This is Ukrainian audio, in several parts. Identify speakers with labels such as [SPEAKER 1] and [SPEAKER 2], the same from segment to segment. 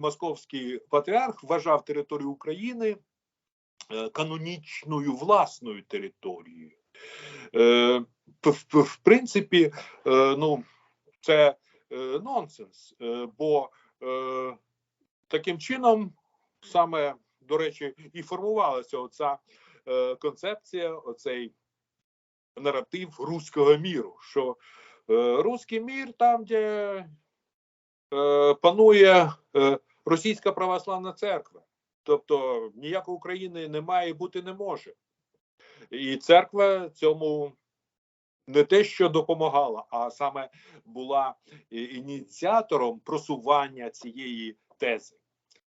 [SPEAKER 1] московський патріарх вважав територію України е, канонічною власною територією. Е, в, принципі, е, ну, це нонсенс, бо таким чином саме, до речі, і формувалася оця концепція, оцей наратив руського міру, що руський мір там, де панує російська православна церква. Тобто ніякої України немає і бути не може. І церква цьому не те, що допомагала, а саме була ініціатором просування цієї тези.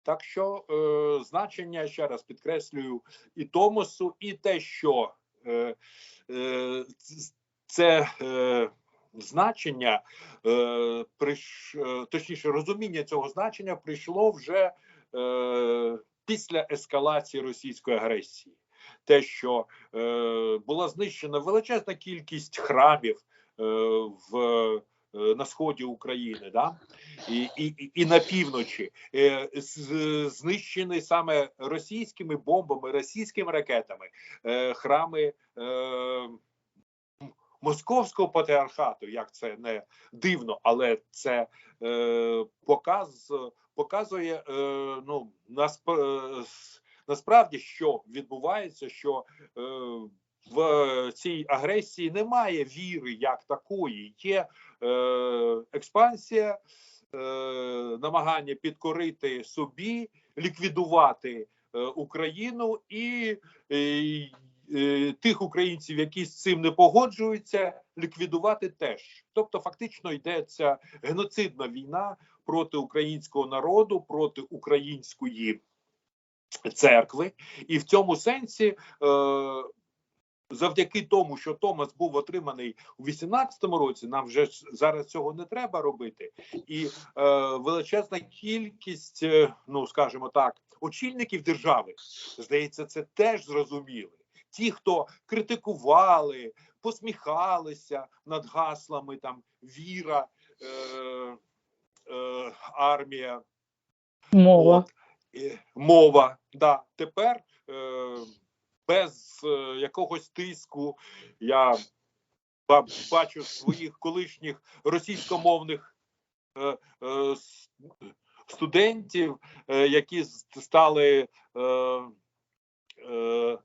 [SPEAKER 1] Так що е, значення, ще раз підкреслюю, і Томосу, і те, що е, е, це е, значення, е, приш, е, точніше, розуміння цього значення прийшло вже е, після ескалації російської агресії. Те, що е, була знищена величезна кількість храмів е, в е, на сході України, да? і, і, і- на півночі, е, знищені саме російськими бомбами, російськими ракетами, е, храми московського патріархату, як це не дивно, але це е, показ показує е, ну насп, е, насправді, що відбувається, що е, в цій агресії немає віри як такої, є е, експансія, е, намагання підкорити собі, ліквідувати е, Україну і, тих українців, які з цим не погоджуються, ліквідувати теж. Тобто, фактично йдеться геноцидна війна проти українського народу, проти української церкви, і в цьому сенсі. Е, Завдяки тому, що Томас був отриманий у 18-му році, нам вже зараз цього не треба робити, і е, величезна кількість, е, ну скажімо так, очільників держави, здається, це теж зрозуміли. Ті, хто критикували, посміхалися над гаслами там віра, е, е, армія,
[SPEAKER 2] Мова.
[SPEAKER 1] От, і мова. Да. Тепер е, без е, якогось тиску я бачу своїх колишніх російськомовних е, е, студентів, е, які стали. Е, е, е,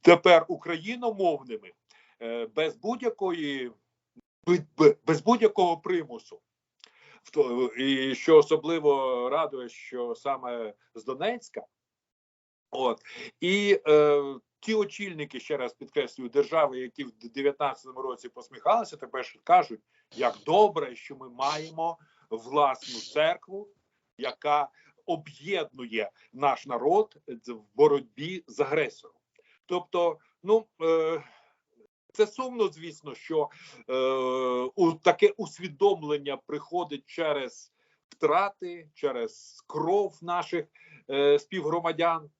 [SPEAKER 1] тепер україномовними е, без будь-якої бе- бе- без будь-якого примусу. І що особливо радує, що саме з Донецька, от і е, ті очільники, ще раз підкреслюю, держави, які в 19-му році посміхалися, тепер кажуть, як добре, що ми маємо власну церкву, яка об'єднує наш народ в боротьбі з агресором. Тобто, ну е, це сумно, звісно, що е, у таке усвідомлення приходить через втрати, через кров наших е, співгромадян.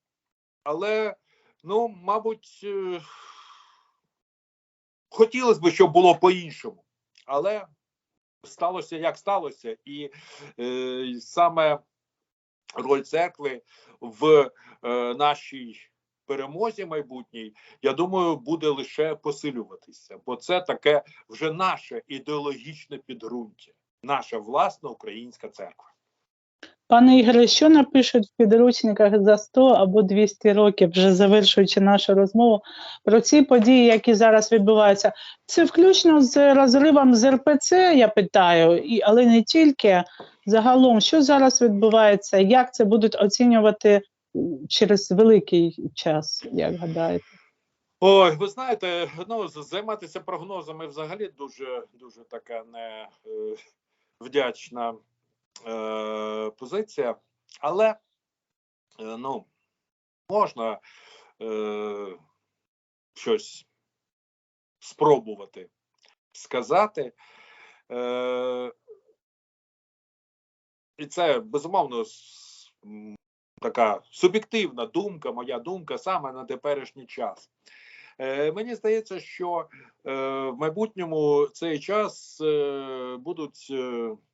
[SPEAKER 1] Але, ну, мабуть, е, хотілося б, щоб було по-іншому. Але сталося як сталося, і е, саме роль церкви в е, нашій перемозі майбутній, я думаю, буде лише посилюватися, бо це таке вже наше ідеологічне підґрунтя, наша власна українська церква.
[SPEAKER 2] Пане Ігоре, що напишуть в підручниках за 100 або 200 років, вже завершуючи нашу розмову, про ці події, які зараз відбуваються? Це включно з розривом з РПЦ, я питаю, і, але не тільки. Загалом, що зараз відбувається, як це будуть оцінювати через великий час, як гадаєте?
[SPEAKER 1] Ой, ви знаєте, ну займатися прогнозами взагалі дуже дуже така не е, вдячна е, позиція, але е, ну можна е, щось спробувати сказати. Е, і це безумовно така суб'єктивна думка, моя думка саме на теперішній час. Е, Мені здається, що е, в майбутньому цей час е, будуть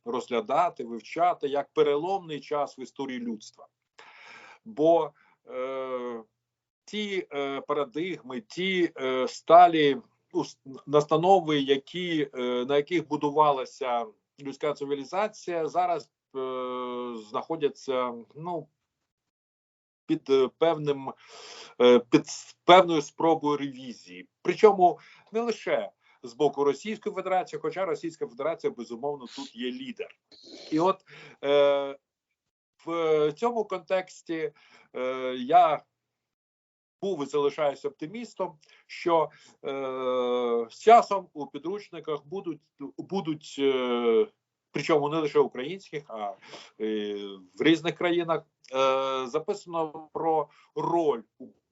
[SPEAKER 1] розглядати, вивчати як переломний час в історії людства. Бо ті парадигми, ті сталі настанови, які, на яких будувалася людська цивілізація, зараз знаходяться ну, під е, певним е, під певною спробою ревізії. Причому не лише з боку Російської Федерації, хоча Російська Федерація безумовно тут є лідер. І от е, в цьому контексті е, я був і залишаюся оптимістом, що е, з часом у підручниках будуть будуть. Е, Причому не лише українських, а е, в різних країнах е, записано про роль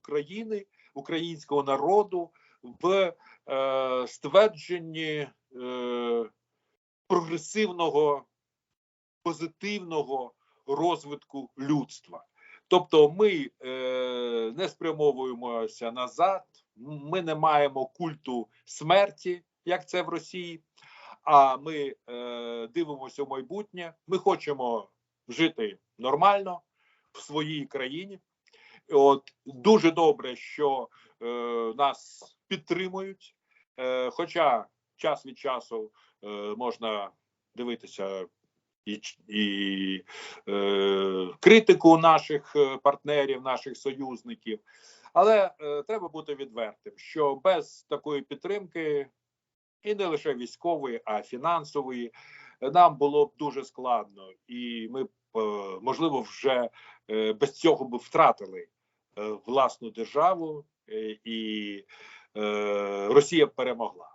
[SPEAKER 1] України, українського народу в е, ствердженні прогресивного, позитивного розвитку людства. Тобто, ми е, не спрямовуємося назад, ми не маємо культу смерті, як це в Росії. А ми е, дивимося в майбутнє. Ми хочемо жити нормально в своїй країні. От дуже добре, що е, нас підтримують. Е, хоча час від часу е, можна дивитися і, і е, критику наших е, партнерів, наших союзників. Але е, треба бути відвертим, що без такої підтримки, і не лише військової, а фінансової, нам було б дуже складно, і ми б, е, можливо вже е, без цього б втратили е, власну державу, і Росія б перемогла.